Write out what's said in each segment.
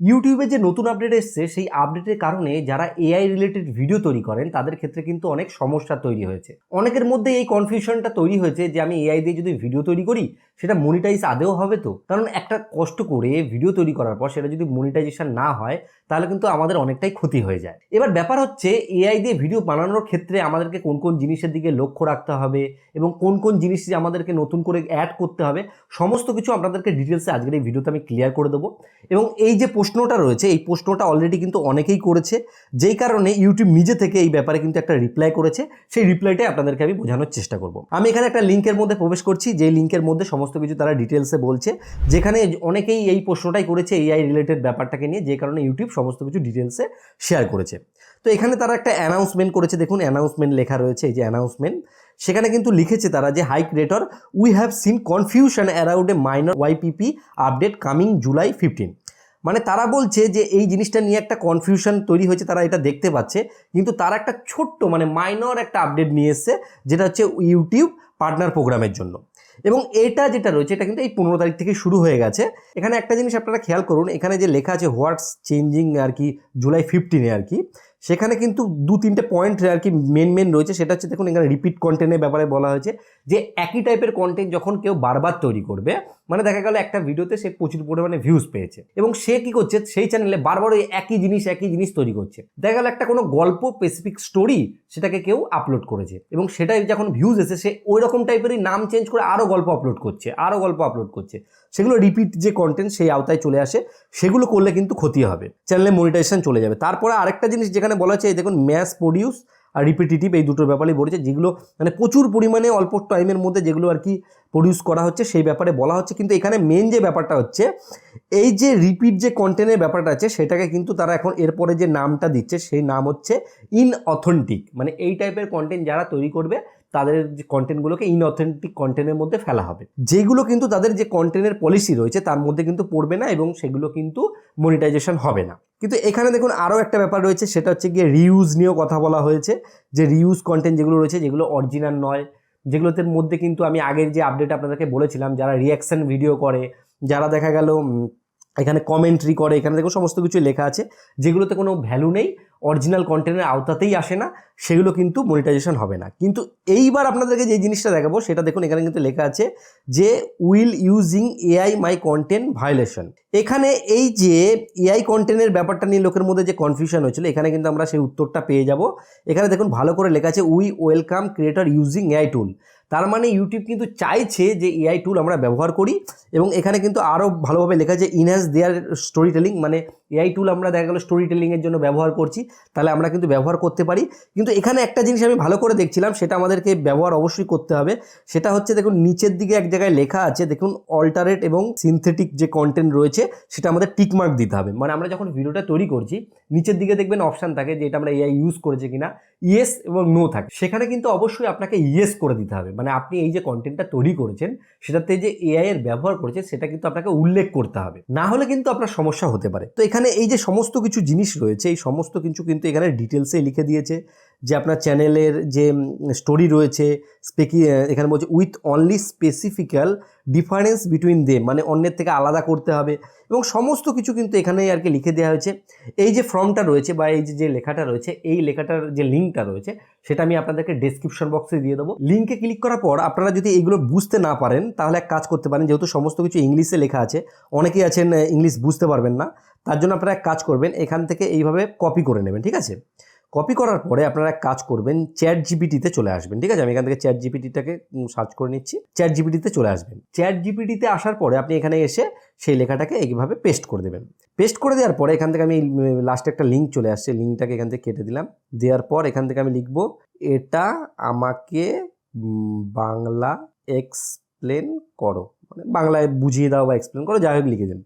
ইউটিউবে যে নতুন আপডেট এসছে, সেই আপডেটের কারণে যারা এআই রিলেটেড ভিডিও তৈরি করেন, তাদের ক্ষেত্রে কিন্তু অনেক সমস্যা তৈরি হয়েছে। অনেকের মধ্যে এই কনফিউশনটা তৈরি হয়েছে যে, আমি এআই দিয়ে যদি ভিডিও তৈরি করি, সেটা মনিটাইজ আদেও হবে তো? কারণ একটা কষ্ট করে ভিডিও তৈরি করার পর সেটা যদি মনিটাইজেশন না হয়, তাহলে কিন্তু আমাদের অনেকটাই ক্ষতি হয়ে যায়। এবার ব্যাপার হচ্ছে এআই দিয়ে ভিডিও বানানোর ক্ষেত্রে আমাদেরকে কোন কোন জিনিসের দিকে লক্ষ্য রাখতে হবে এবং কোন কোন জিনিস আমাদেরকে নতুন করে অ্যাড করতে হবে, সমস্ত কিছু আপনাদেরকে ডিটেলসে আজকের এই ভিডিওতে আমি ক্লিয়ার করে দেবো। এবং এই যে প্রশ্নটা রয়েছে, এই প্রশ্নটা অলরেডি কিন্তু অনেকেই করেছে। যেই কারণে ইউটিউব নিজে থেকে এই ব্যাপারে কিন্তু একটা রিপ্লাই করেছে, সেই রিপ্লাইটাই আপনাদেরকে আমি বোঝানোর চেষ্টা করব। আমি এখানে একটা লিঙ্কের মধ্যে প্রবেশ করছি, যেই লিঙ্কের মধ্যে সমস্ত কিছু তারা ডিটেলসে বলছে। যেখানে অনেকেই এই প্রশ্নটাই করেছে এআই রিলেটেড ব্যাপারটাকে নিয়ে যে কারণে ইউটিউব সমস্ত কিছু ডিটেলসে শেয়ার করেছে। তো এখানে তারা একটা অ্যানাউন্সমেন্ট করেছে, দেখুন অ্যানাউন্সমেন্ট লেখা রয়েছে, এই যে অ্যানাউন্সমেন্ট সেখানে কিন্তু লিখেছে তারা যে hi creator we have seen confusion around a minor YPP update coming July fifteen মানে তারা বলছে যে এই জিনিসটা নিয়ে একটা কনফিউশন তৈরি হয়েছে, তারা এটা দেখতে পাচ্ছে। কিন্তু তারা একটা ছোট্ট মানে মাইনর একটা আপডেট নিয়ে এসছে, যেটা হচ্ছে ইউটিউব পার্টনার প্রোগ্রামের জন্য। এবং এটা যেটা রয়েছে, এটা কিন্তু এই পনেরো তারিখ থেকে শুরু হয়ে গেছে। এখানে একটা জিনিস আপনারা খেয়াল করুন, এখানে যে লেখা আছে হোয়াটস চেঞ্জিং আর কি জুলাই ফিফটিনে আর কি। সেখানে কিন্তু দু, তিনটে পয়েন্ট আর কি মেন মেন রয়েছে। সেটা হচ্ছে দেখুন, এখানে রিপিট কন্টেন্টের ব্যাপারে বলা হয়েছে যে একই টাইপের কন্টেন্ট যখন কেউ বারবার তৈরি করবে মানে দেখা গেল একটা ভিডিওতে সে প্রচুর পরিমাণে ভিউজ পেয়েছে এবং সে কি করছে, সেই চ্যানেলে বারবার ওই একই জিনিস একই জিনিস তৈরি করছে। দেখা গেল একটা কোনো গল্প স্পেসিফিক স্টোরি সেটাকে কেউ আপলোড করেছে এবং সেটাই যখন ভিউজ এসে সে ওই রকম টাইপেরই নাম চেঞ্জ করে আরও গল্প আপলোড করছে আরও গল্প আপলোড করছে। সেগুলো রিপিট যে কন্টেন্ট সেই আওতায় চলে আসে, সেগুলো করলে কিন্তু ক্ষতি হবে। চ্যানেলে মনিটাইজেশন চলে যাবে। তারপরে আরেকটা জিনিস যেখানে বলা হচ্ছে এই দেখুন ম্যাস প্রডিউস আর রিপিটিটিভ এই দুটোর ব্যাপারে বলেছে, যেগুলো মানে প্রচুর পরিমাণে অল্প টাইমের মধ্যে যেগুলো আর কি প্রডিউস করা হচ্ছে, সেই ব্যাপারে বলা হচ্ছে। কিন্তু এখানে মেন যে ব্যাপারটা হচ্ছে, এই যে রিপিট যে কন্টেন্টের ব্যাপারটা আছে, সেটাকে কিন্তু তারা এখন এরপরে যে নামটা দিচ্ছে, সেই নাম হচ্ছে ইন অথেন্টিক মানে এই টাইপের কন্টেন্ট যারা তৈরি করবে তাদের যে কন্টেন্টগুলোকে ইনঅথেন্টিক কন্টেন্টের মধ্যে ফেলা হবে। যেগুলো কিন্তু তাদের যে কন্টেন্টের পলিসি রয়েছে, তার মধ্যে কিন্তু পড়বে না এবং সেগুলো কিন্তু মনিটাইজেশন হবে না। কিন্তু এখানে দেখুন আরও একটা ব্যাপার রয়েছে, সেটা হচ্ছে গিয়ে রিউজ নিয়েও কথা বলা হয়েছে। যে রিউজ কন্টেন্ট যেগুলো রয়েছে, যেগুলো অরিজিনাল নয়, যেগুলোতে মধ্যে কিন্তু আমি আগের যে আপডেট আপনাদেরকে বলেছিলাম, যারা রিয়াকশন ভিডিও করে, যারা দেখা গেল এখানে কমেন্ট্রি করে, এখানে দেখো সমস্ত কিছু লেখা আছে। যেগুলোতে কোনো ভ্যালু নেই অরিজিনাল কন্টেন্টের আওতাতেই আসে না, সেগুলো কিন্তু মনিটাইজেশন হবে না। কিন্তু এইবার আপনাদেরকে যে জিনিসটা দেখাবো, সেটা দেখুন, এখানে কিন্তু লেখা আছে যে will using AI my content violation এখানে এই যে এআই কন্টেন্টের ব্যাপারটা নিয়ে লোকের মধ্যে যে কনফিউশন হয়েছিল, এখানে কিন্তু আমরা সেই উত্তরটা পেয়ে যাব। এখানে দেখুন, ভালো করে লেখা আছে we welcome creator using AI tool তার মানে ইউটিউব কিন্তু চাইছে যে এআই টুল আমরা ব্যবহার করি এবং এখানে কিন্তু আরও ভালোভাবে লেখা আছে ইনহ্যান্স দেয়ার স্টোরি টেলিং মানে এআই টুল আমরা দেখা গেলো স্টোরি টেলিংয়ের জন্য ব্যবহার করছি, তাহলে আমরা কিন্তু ব্যবহার করতে পারি। কিন্তু এখানে একটা জিনিস আমি ভালো করে দেখছিলাম, সেটা আমাদেরকে ব্যবহার অবশ্যই করতে হবে। সেটা হচ্ছে দেখুন, নিচের দিকে এক জায়গায় লেখা আছে, দেখুন অল্টারেট এবং সিনথেটিক যে কন্টেন্ট রয়েছে, সেটা আমাদের টিকমার্ক দিতে হবে। মানে আমরা যখন ভিডিওটা তৈরি করছি, নিচের দিকে দেখবেন অপশান থাকে যে এটা আমরা এআই ইউজ করেছি কিনা ইয়েস এবং নো থাকে। সেখানে কিন্তু অবশ্যই আপনাকে ইয়েস করে দিতে হবে। মানে আপনি এই যে কন্টেন্টটা তৈরি করেছেন, সেটাতে যে এআই এর ব্যবহার করেছেন, সেটা কিন্তু আপনাকে উল্লেখ করতে হবে। না হলে কিন্তু আপনার সমস্যা হতে পারে। তো এখানে এই যে সমস্ত কিছু জিনিস রয়েছে, এই সমস্ত কিছু কিন্তু এখানে ডিটেলসে লিখে দিয়েছে। যে আপনার চ্যানেলের যে স্টোরি রয়েছে স্পেকি এখানে বলছে with only specifically difference between the মানে অন্যের থেকে আলাদা করতে হবে। এবং সমস্ত কিছু কিন্তু এখানে আর কি লিখে দেওয়া হয়েছে। এই যে ফর্মটা রয়েছে বা এই যে যে লেখাটা রয়েছে, এই লেখাটার যে লিঙ্কটা রয়েছে, সেটা আমি আপনাদেরকে ডেসক্রিপশন বক্সে দিয়ে দেবো। লিঙ্কে ক্লিক করার পর আপনারা যদি এগুলো বুঝতে না পারেন, তাহলে এক কাজ করতে পারেন, যেহেতু সমস্ত কিছু ইংলিশে লেখা আছে, অনেকেই আছেন ইংলিশ বুঝতে পারবেন না। তার জন্য আপনারা এক কাজ করবেন, এখান থেকে এইভাবে কপি করে নেবেন, ঠিক আছে? কপি করার পরে আপনারা এক কাজ করবেন চ্যাট জিপিটিতে চলে আসবেন, ঠিক আছে? আমি এখান থেকে চ্যাট জিপিটিটাকে সার্চ করে নিচ্ছি চ্যাট জিপিটিতে চলে আসবেন। চ্যাট জিপিটিতে আসার পরে আপনি এখানে এসে সেই লেখাটাকে এইভাবে পেস্ট করে দেবেন। পেস্ট করে দেওয়ার পরে এখান থেকে আমি লাস্টে একটা লিঙ্ক চলে আসছে লিঙ্কটাকে এখান থেকে কেটে দিলাম। দেওয়ার পর এখান থেকে আমি লিখব, এটা আমাকে বাংলা এক্সপ্লেন করো। মানে বাংলায় বুঝিয়ে দাও বা এক্সপ্লেন করো, যাই হোক লিখে দিন।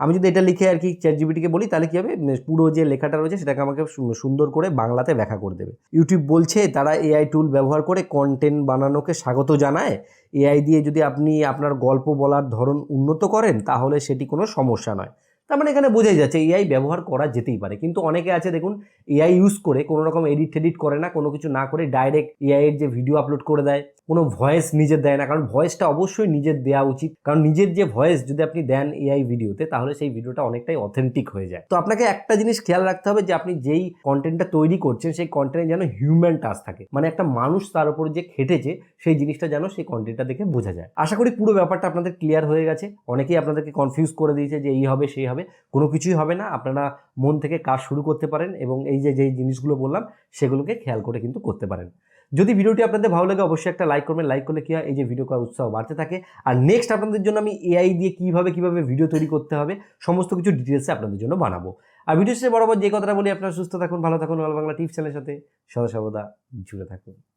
আমি যদি এটা লিখে আর কি চ্যাট জিবিটিকে বলি, তাহলে কী হবে? পুরো যে লেখাটা রয়েছে, সেটাকে আমাকে সুন্দর করে বাংলাতে ব্যাখ্যা করে দেবে। ইউটিউব বলছে, তারা এআই টুল ব্যবহার করে কন্টেন্ট বানানোকে স্বাগত জানায়। এআই দিয়ে যদি আপনি আপনার গল্প বলার ধরন উন্নত করেন, তাহলে সেটি কোনো সমস্যা নয়। তার মানে এখানে বোঝাই যাচ্ছে এআই ব্যবহার করা যেতেই পারে। কিন্তু অনেকে আছে, দেখুন এআই ইউজ করে কোনো রকম এডিট টেডিট করে না, কোনো কিছু না করে ডাইরেক্ট এআই এর যে ভিডিও আপলোড করে দেয়। কোনো ভয়েস নিজের দেয় না। কারণ ভয়েসটা অবশ্যই নিজের দেওয়া উচিত। কারণ নিজের যে ভয়েস যদি আপনি দেন এআই ভিডিওতে, তাহলে সেই ভিডিওটা অনেকটাই অথেন্টিক হয়ে যায়। তো আপনাকে একটা জিনিস খেয়াল রাখতে হবে যে, আপনি যেই কন্টেন্টটা তৈরি করছেন, সেই কন্টেন্টে যেন হিউম্যান টাচ থাকে। মানে একটা মানুষ তার উপর যে খেটেছে, সেই জিনিসটা যেন সেই কন্টেন্টটা দেখে বোঝা যায়। আশা করি পুরো ব্যাপারটা আপনাদের ক্লিয়ার হয়ে গেছে। অনেকেই আপনাদেরকে কনফিউজ করে দিয়েছে যে, এই হবে, সেই হবে। কোনো কিছুই হবে না। আপনারা মন থেকে কাজ শুরু করতে পারেন এবং এই যে, যেই জিনিসগুলো বললাম, সেগুলোকে খেয়াল করে কিন্তু করতে পারেন। যদি ভিডিওটি আপনাদের ভালো লাগে, অবশ্যই একটা লাইক করবেন। লাইক করলে কী হয়? এই যে ভিডিও করার উৎসাহ বাড়তে থাকে। আর নেক্সট আপনাদের জন্য আমি এআই দিয়ে কীভাবে কীভাবে ভিডিও তৈরি করতে হবে, সমস্ত কিছু ডিটেলসে আপনাদের জন্য বানাবো। আর ভিডিও শেষে বরাবর যে কথাটা বলি, আপনারা সুস্থ থাকুন, ভালো থাকুন অল বাংলা টিপস চ্যানেলের সাথে সদা সর্বদা জুড়ে থাকুন।